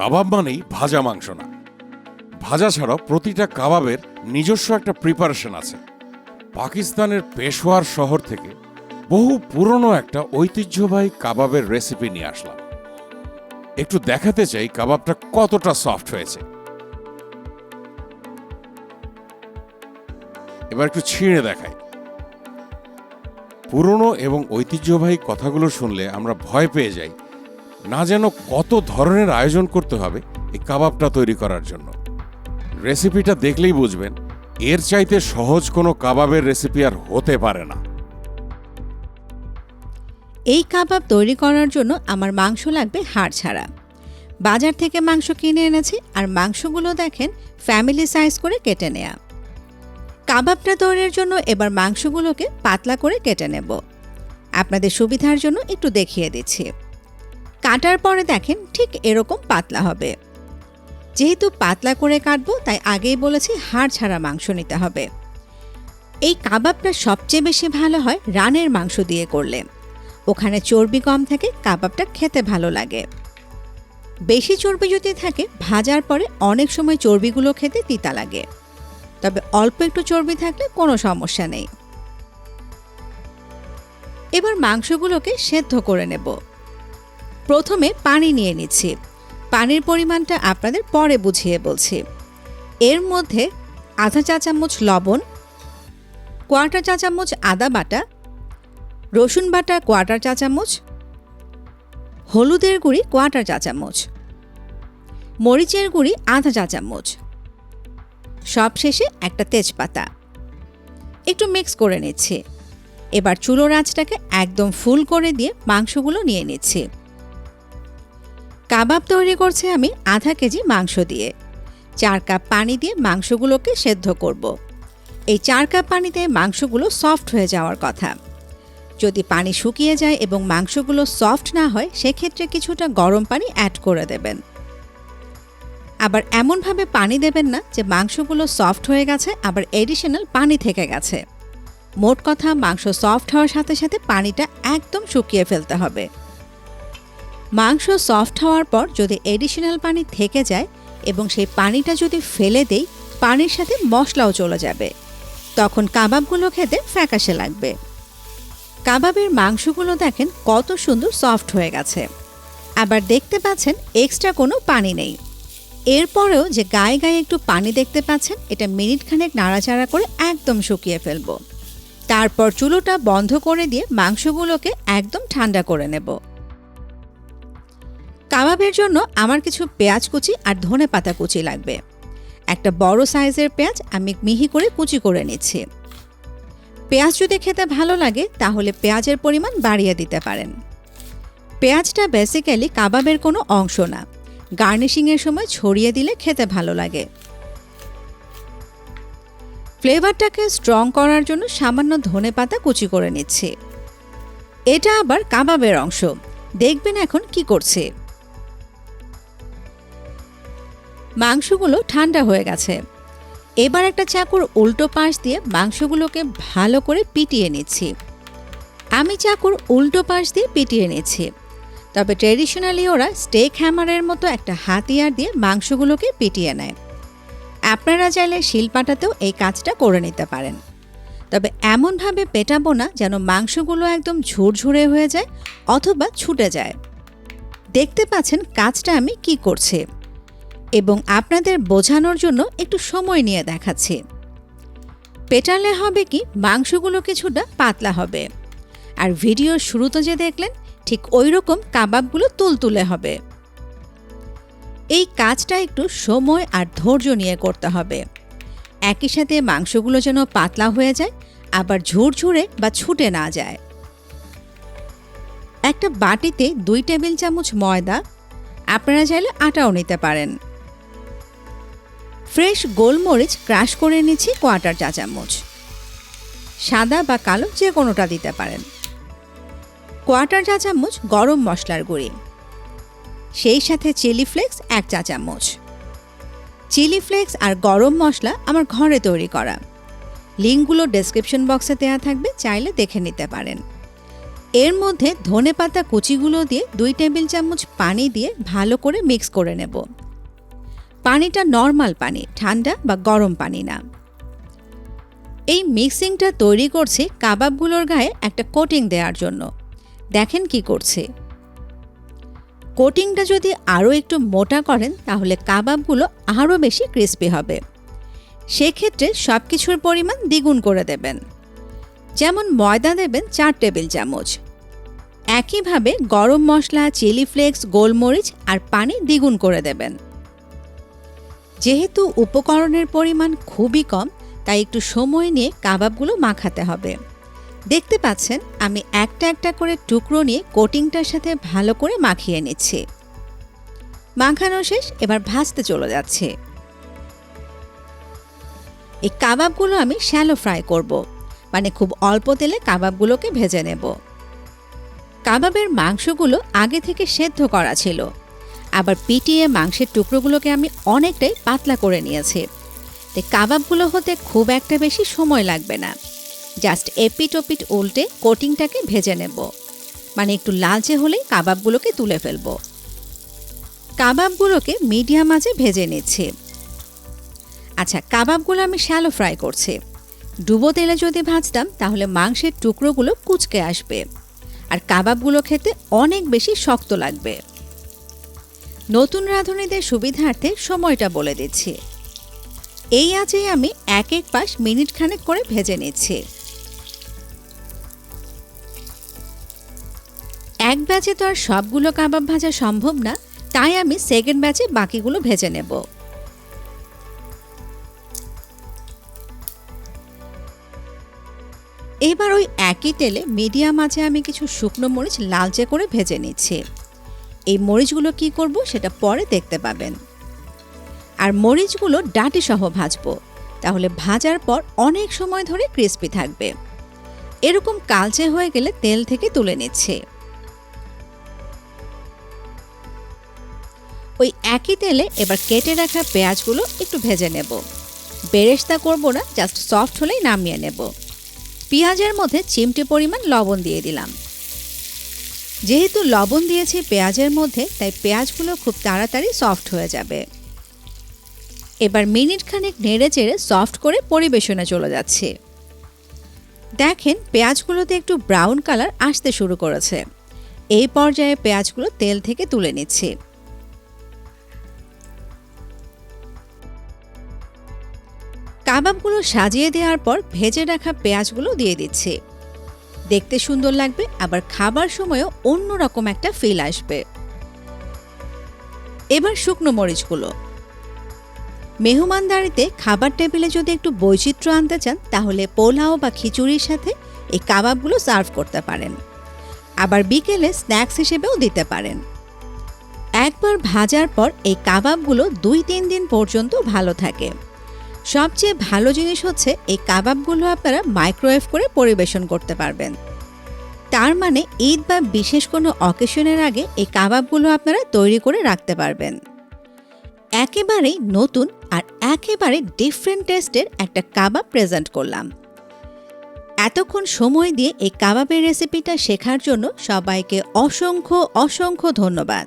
কাবাব মানেই ভাজা মাংস না। ভাজা ছাড়াও প্রতিটা কাবাবের নিজস্ব একটা প্রিপারেশন আছে। পাকিস্তানের পেশোয়ার শহর থেকে বহু পুরনো একটা ঐতিহ্যবাহী কাবাবের রেসিপি নিয়ে আসলাম। একটু দেখাতে চাই কাবাবটা কতটা সফট হয়েছে। এবার একটু ছিঁড়ে দেখাই। পুরনো এবং ঐতিহ্যবাহী কথাগুলো শুনলে আমরা ভয় পেয়ে যাই। না যেন কত ধরনের আয়োজন করতে হবে এই কাবাবটা তৈরি করার জন্য। রেসিপিটা দেখলেই বুঝবেন, এর চাইতে সহজ কোনো কাবাবের রেসিপি আর হতে পারে না। এই কাবাব তৈরি করার জন্য আমার মাংস লাগবে হাড় ছাড়া। বাজার থেকে মাংস কিনে এনেছি আর মাংসগুলো দেখেন ফ্যামিলি সাইজ করে কেটে নেয়া। কাবাবটা তৈরির জন্য এবার মাংসগুলোকে পাতলা করে কেটে নেব। আপনাদের সুবিধার জন্য একটু দেখিয়ে দিচ্ছি। কাটার পরে দেখেন ঠিক এরকম পাতলা হবে। যেহেতু পাতলা করে কাটবো, তাই আগেই বলেছি হাড় ছাড়া মাংস নিতে হবে। এই কাবাবটা সবচেয়ে বেশি ভালো হয় রানের মাংস দিয়ে করলে। ওখানে চর্বি কম থাকে, কাবাবটা খেতে ভালো লাগে। বেশি চর্বি যদি থাকে, ভাজার পরে অনেক সময় চর্বিগুলো খেতে তিতা লাগে। তবে অল্প একটু চর্বি থাকলে কোনো সমস্যা নেই। এবার মাংসগুলোকে সেদ্ধ করে নেব। প্রথমে পানি নিয়ে নিচ্ছি। পানির পরিমাণটা আপনাদের পরে বুঝিয়ে বলছি। এর মধ্যে আধা চা চামচ লবণ, কোয়ার্টার চা চামচ আদা বাটা, রসুন বাটা কোয়ার্টার চা চামচ, হলুদের গুঁড়ি কোয়ার্টার চা চামচ, মরিচের গুঁড়ি আধা চা চামচ, সবশেষে একটা তেজপাতা। একটু মিক্স করে নিচ্ছি। এবার চুলোর আঁচটাকে একদম ফুল করে দিয়ে মাংসগুলো নিয়ে নিচ্ছি। কাবাব তৈরি করছি আমি আধা কেজি মাংস দিয়ে। চার কাপ পানি দিয়ে মাংসগুলোকে সেদ্ধ করব। এই চার কাপ পানিতে মাংসগুলো সফট হয়ে যাওয়ার কথা। যদি পানি শুকিয়ে যায় এবং মাংসগুলো সফট না হয়, সেক্ষেত্রে কিছুটা গরম পানি অ্যাড করে দেবেন। আবার এমনভাবে পানি দেবেন না যে মাংসগুলো সফট হয়ে গেছে, আবার এডিশনাল পানি থেকে গেছে। মোট কথা, মাংস সফট হওয়ার সাথে সাথে পানিটা একদম শুকিয়ে ফেলতে হবে। মাংস সফট হওয়ার পর যদি এডিশনাল পানি থেকে যায় এবং সেই পানিটা যদি ফেলে দেই, পানির সাথে মশলাও চলে যাবে। তখন কাবাবগুলো খেতে ফ্যাকাশে লাগবে। কাবাবের মাংসগুলো দেখেন কত সুন্দর সফট হয়ে গেছে। আবার দেখতে পাচ্ছেন এক্সট্রা কোনো পানি নেই। এরপরেও যে গায়ে গায়ে একটু পানি দেখতে পাচ্ছেন, এটা মিনিট খানেক নাড়াচাড়া করে একদম শুকিয়ে ফেলব। তারপর চুলোটা বন্ধ করে দিয়ে মাংসগুলোকে একদম ঠান্ডা করে নেব। কাবাবের জন্য আমার কিছু পেঁয়াজ কুচি আর ধনে পাতা কুচি লাগবে। একটা বড় সাইজের পেঁয়াজ আমি মিহি করে কুচি করে নিচ্ছি। পেঁয়াজ যদি খেতে ভালো লাগে, তাহলে পেঁয়াজের পরিমাণ বাড়িয়ে দিতে পারেন। পেঁয়াজটা বেসিক্যালি কাবাবের কোনো অংশ না। গার্নিশিংয়ের সময় ছড়িয়ে দিলে খেতে ভালো লাগে। ফ্লেভারটাকে স্ট্রং করার জন্য সামান্য ধনে পাতা কুচি করে নিচ্ছি। এটা আবার কাবাবের অংশ। দেখবেন এখন কি করছে। মাংসগুলো ঠান্ডা হয়ে গেছে। এবার একটা চাকুর উল্টো পাশ দিয়ে মাংসগুলোকে ভালো করে পিটিয়ে নিচ্ছি। আমি চাকুর উল্টো পাশ দিয়ে পিটিয়ে নিচ্ছি। তবে ট্রেডিশনালি ওরা স্টেক হ্যামারের মতো একটা হাতিয়ার দিয়ে মাংসগুলোকে পিটিয়ে নেয়। আপনারা চাইলে শিলপাটাতেও এই কাজটা করে নিতে পারেন। তবে এমনভাবে পেটাবো না যেন মাংসগুলো একদম ঝুরঝুরে হয়ে যায় অথবা ছুটে যায়। দেখতে পাচ্ছেন কাজটা আমি কি করছি। এবং আপনাদের বোঝানোর জন্য একটু সময় নিয়ে দেখাচ্ছি। পেটালে হবে কি, মাংসগুলো কিছুটা পাতলা হবে। আর ভিডিওর শুরুতে যে দেখলেন, ঠিক ওই রকম কাবাবগুলো তুলতুলে হবে। এই কাজটা একটু সময় আর ধৈর্য নিয়ে করতে হবে। একই সাথে মাংসগুলো যেন পাতলা হয়ে যায়, আবার ঝুরঝুরে বা ছুটে না যায়। একটা বাটিতে দুই টেবিল চামচ ময়দা, আপনারা চাইলে আটাও নিতে পারেন। ফ্রেশ গোলমরিচ ক্রাশ করে নিচ্ছি কোয়ার্টার চা চামচ সাদা বা কালো যে কোনোটা দিতে পারেন। কোয়ার্টার চা চামচ গরম মশলার গুঁড়ি। সেই সাথে চিলি ফ্লেক্স এক চা চামচ চিলি ফ্লেক্স আর গরম মশলা আমার ঘরে তৈরি করা। লিঙ্কগুলো ডেসক্রিপশন বক্সে দেওয়া থাকবে, চাইলে দেখে নিতে পারেন। এর মধ্যে ধনেপাতা কুচিগুলো দিয়ে দুই টেবিল চামচ পানি দিয়ে ভালো করে মিক্স করে নেব। পানিটা নর্মাল পানি, ঠান্ডা বা গরম পানি না। এই মিক্সিংটা তৈরি করছি কাবাবগুলোর গায়ে একটা কোটিং দেওয়ার জন্য। দেখেন কি করছে। কোটিংটা যদি আরও একটু মোটা করেন, তাহলে কাবাবগুলো আরও বেশি ক্রিস্পি হবে। সেক্ষেত্রে সব কিছুর পরিমাণ দ্বিগুণ করে দেবেন। যেমন ময়দা দেবেন চার টেবিল চামচ। একইভাবে গরম মশলা, চিলি ফ্লেক্স, গোলমরিচ আর পানি দ্বিগুণ করে দেবেন। যেহেতু উপকরণের পরিমাণ খুবই কম, তাই একটু সময় নিয়ে কাবাবগুলো মাখাতে হবে। দেখতে পাচ্ছেন, আমি একটা একটা করে টুকরো নিয়ে কোটিংটার সাথে ভালো করে মাখিয়ে নিচ্ছি। মাখানো শেষ, এবার ভাজতে চলে যাচ্ছে। এই কাবাবগুলো আমি শ্যালো ফ্রাই করব মানে খুব অল্প তেলে কাবাবগুলোকে ভেজে নেব। কাবাবের মাংসগুলো আগে থেকে সেদ্ধ করা ছিল আবার পিটিয়ে মাংসের টুকরোগুলোকে আমি অনেকটাই পাতলা করে নিয়েছি। তাই কাবাবগুলো হতে খুব একটা বেশি সময় লাগবে না। জাস্ট এপিট ওপিট উল্টে কোটিংটাকে ভেজে নেব। মানে একটু লালচে হলেই কাবাবগুলোকে তুলে ফেলব। কাবাবগুলোকে মিডিয়াম আঁচে ভেজে নিচ্ছি। আচ্ছা কাবাবগুলো আমি শ্যালো ফ্রাই করছি। ডুবো তেলে যদি ভাজতাম, তাহলে মাংসের টুকরোগুলো কুচকে আসবে। আর কাবাবগুলো খেতে অনেক বেশি শক্ত লাগবে। নতুন রাঁধুনিদের সুবিধার্থে সময়টা বলে দিচ্ছি। এই আঁচেই আমি এক এক পাশ মিনিট খানেক করে ভেজে নিচ্ছি। এক ব্যাচে তো আর সবগুলো কাবাব ভাজা সম্ভব না, তাই আমি সেকেন্ড ব্যাচে বাকিগুলো ভেজে নেব। এবার ওই একই তেলে মিডিয়াম আঁচে আমি কিছু শুকনো মরিচ লালচে করে ভেজে নিচ্ছি। এই মরিচগুলো কি করব সেটা পরে দেখতে পাবেন। আর মরিচগুলো ডাঁটি সহ ভাজবো, তাহলে ভাজার পর অনেক সময় ধরে ক্রিস্পি থাকবে। এরকম কালচে হয়ে গেলে তেল থেকে তুলে নিচ্ছে। ওই একই তেলে এবার কেটে রাখা পেঁয়াজগুলো একটু ভেজে নেব। বেরেস্তা করব না জাস্ট সফট হলেই নামিয়ে নেব। পেঁয়াজের মধ্যে চিমটি পরিমাণ লবণ দিয়ে দিলাম। যেহেতু লবণ দিয়েছি পেঁয়াজের মধ্যে, তাই পেঁয়াজগুলো খুব তাড়াতাড়ি সফট হয়ে যাবে। এবার মিনিট খানেক নেড়ে চেড়ে সফট করে পরিবেশনে চলে যাচ্ছে। দেখেন, পেঁয়াজগুলোতে একটু ব্রাউন কালার আসতে শুরু করেছে। এই পর্যায়ে পেঁয়াজগুলো তেল থেকে তুলে নিচ্ছি। কাবাবগুলো সাজিয়ে দেওয়ার পর ভেজে রাখা পেঁয়াজগুলো দিয়ে দিচ্ছি। দেখতে সুন্দর লাগবে, আবার খাবার সময়ও অন্যরকম একটা ফিল আসবে। এবার শুকনো মরিচগুলো। মেহমানদারিতে খাবার টেবিলে যদি একটু বৈচিত্র্য আনতে চান, তাহলে পোলাও বা খিচুড়ির সাথে এই কাবাবগুলো সার্ভ করতে পারেন। আবার বিকেলে স্ন্যাক্স হিসেবেও দিতে পারেন। একবার ভাজার পর এই কাবাবগুলো দুই তিন দিন পর্যন্ত ভালো থাকে। সবচেয়ে ভালো জিনিস হচ্ছে এই কাবাবগুলো আপনারা মাইক্রোওয়েভ করে পরিবেশন করতে পারবেন। তার মানে ঈদ বা বিশেষ কোনো অকেশনের আগে এই কাবাবগুলো আপনারা তৈরি করে রাখতে পারবেন। একেবারেই নতুন আর একেবারে ডিফারেন্ট টেস্টের একটা কাবাব প্রেজেন্ট করলাম। এতক্ষণ সময় দিয়ে এই কাবাবের রেসিপিটা শেখার জন্য সবাইকে অসংখ্য অসংখ্য ধন্যবাদ।